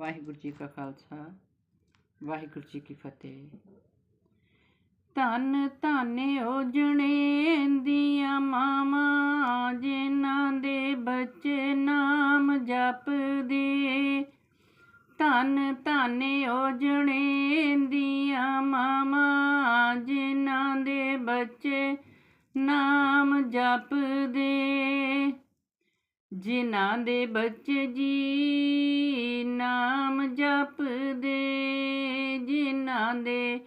ਵਾਹਿਗੁਰੂ ਜੀ ਕਾ ਖਾਲਸਾ, ਵਾਹਿਗੁਰੂ ਜੀ ਕੀ ਫਤਿਹ। ਧੰਨ ਧੰਨ ਉਜਣੇ ਦੀਆਂ ਮਾਵਾਂ, ਜਿਨ੍ਹਾਂ ਦੇ ਬੱਚੇ ਨਾਮ ਜਪਦੇ। ਧੰਨ ਧਾਨੇ ਉਜਣੇ ਦੀਆਂ ਮਾਵਾਂ, ਜਿਨ੍ਹਾਂ ਦੇ ਬੱਚੇ ਨਾਮ ਜਪਦੇ। ਜਿਨ੍ਹਾਂ ਦੇ ਬੱਚੇ ਜੀ ਨਾਮ ਜਪਦੇ, ਜਿਨ੍ਹਾਂ ਦੇ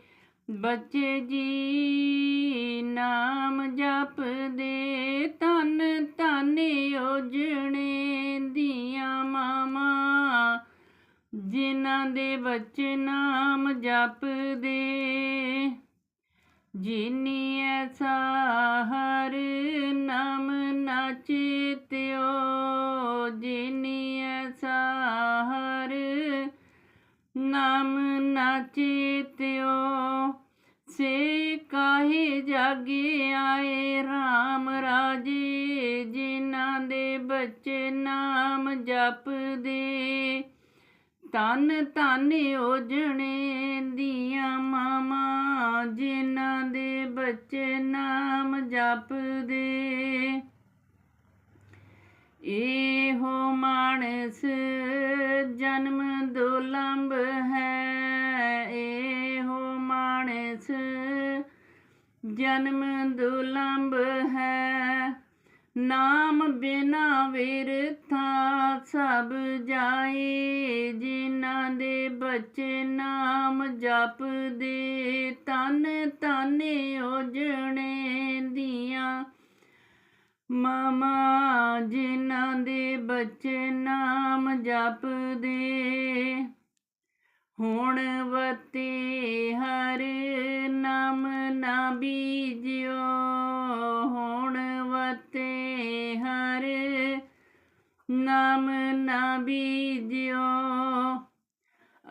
ਬੱਚੇ ਜੀ ਨਾਮ ਜਪਦੇ, ਧੰਨ ਧੰਨ ਉਜਣੇ ਦੀਆਂ ਮਾਵਾਂ। ਜਿਨ੍ਹਾਂ ਦੇ ਬੱਚੇ ਨਾਮ ਜਪਦੇ ਜਿਨੀ ਐਸਾ ਹਰ ਨਾਮ ਨਾਚੇ ਤਿਓ ਜਿਨੀ ਐਸਾ ਹਰ ਨਾਮ ਨਾਚੇ ਸੇ ਕਾਹੇ ਜਾਗੇ ਆਏ RAM ਰਾਜੇ, ਜਿਨ੍ਹਾਂ ਦੇ ਬੱਚੇ ਨਾਮ ਜਪਦੇ। ਤਨ ਤਨ ਉਜਣੇ ਦੀਆਂ ਮਾਵਾਂ ਜਿਨ੍ਹਾਂ ਦੇ ਬੱਚੇ ਨਾਮ ਜਪਦੇ। ਇਹੋ ਮਾਨਸ ਜਨਮ ਦੁਲੰਭ ਹੈ। ਇਹੋ ਮਾਨਸ ਜਨਮ ਦੁਲੰਭ ਹੈ। ਨਾਮ ਬਿਨਾ ਵਿਰਥਾ ਸਭ ਜਾਏ। ਜਿਨ੍ਹਾਂ ਦੇ ਬੱਚੇ ਨਾਮ ਜਪਦੇ। ਤਨ ਤਨ ਉਜਣੇ ਦੀਆਂ ਮਾਮਾ ਜਿਨ੍ਹਾਂ ਦੇ ਬੱਚੇ ਨਾਮ ਜਪਦੇ। ਹੁਣ ਵਤੇ ਹਰ ਨਾਮ ਨਾ ਬੀਜਿਓ, ਹੁਣ ਵਤੇ ਹਰ ਨਾਮ ਨਾ ਬੀਜਿਓ।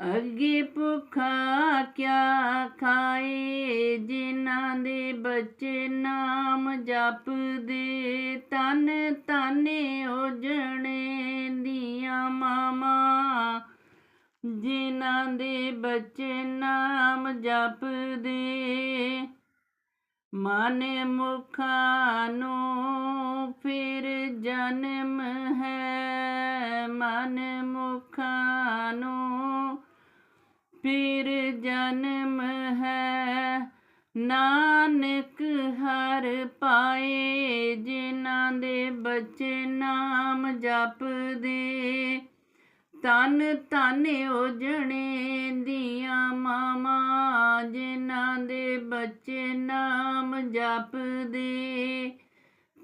ਅੱਗੇ ਭੁੱਖਾ ਕਿਆ ਖਾਏ? ਜਿਨ੍ਹਾਂ ਦੇ ਬੱਚੇ ਨਾਮ ਜਪਦੇ ਤਨ ਤਨ ਉਜਣੇ ਦੀਆਂ ਮਾਮਾ ਜਿਨ੍ਹਾਂ ਦੇ ਬੱਚੇ ਨਾਮ ਜਪਦੇ ਮਨ ਮੁਖਾਂ ਨੂੰ ਫਿਰ ਜਨਮ ਹੈ। ਮਨ ਮੁਖਾਂ ਫਿਰ ਜਨਮ ਹੈ। ਨਾਨਕ ਹਰ ਪਾਏ, ਜਿਨ੍ਹਾਂ ਦੇ ਬੱਚੇ ਨਾਮ ਜਪਦੇ। ਤਨ ਤਨ ਉਜਣੇ ਦੀਆਂ ਮਾਮਾ ਜਿਨ੍ਹਾਂ ਦੇ ਬੱਚੇ ਨਾਮ ਜਪਦੇ।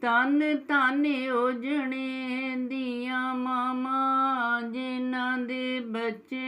ਤਨ ਤਨ ਉਜਣੇ ਦੀਆਂ ਮਾਮਾ ਜਿਨ੍ਹਾਂ ਦੇ ਬੱਚੇ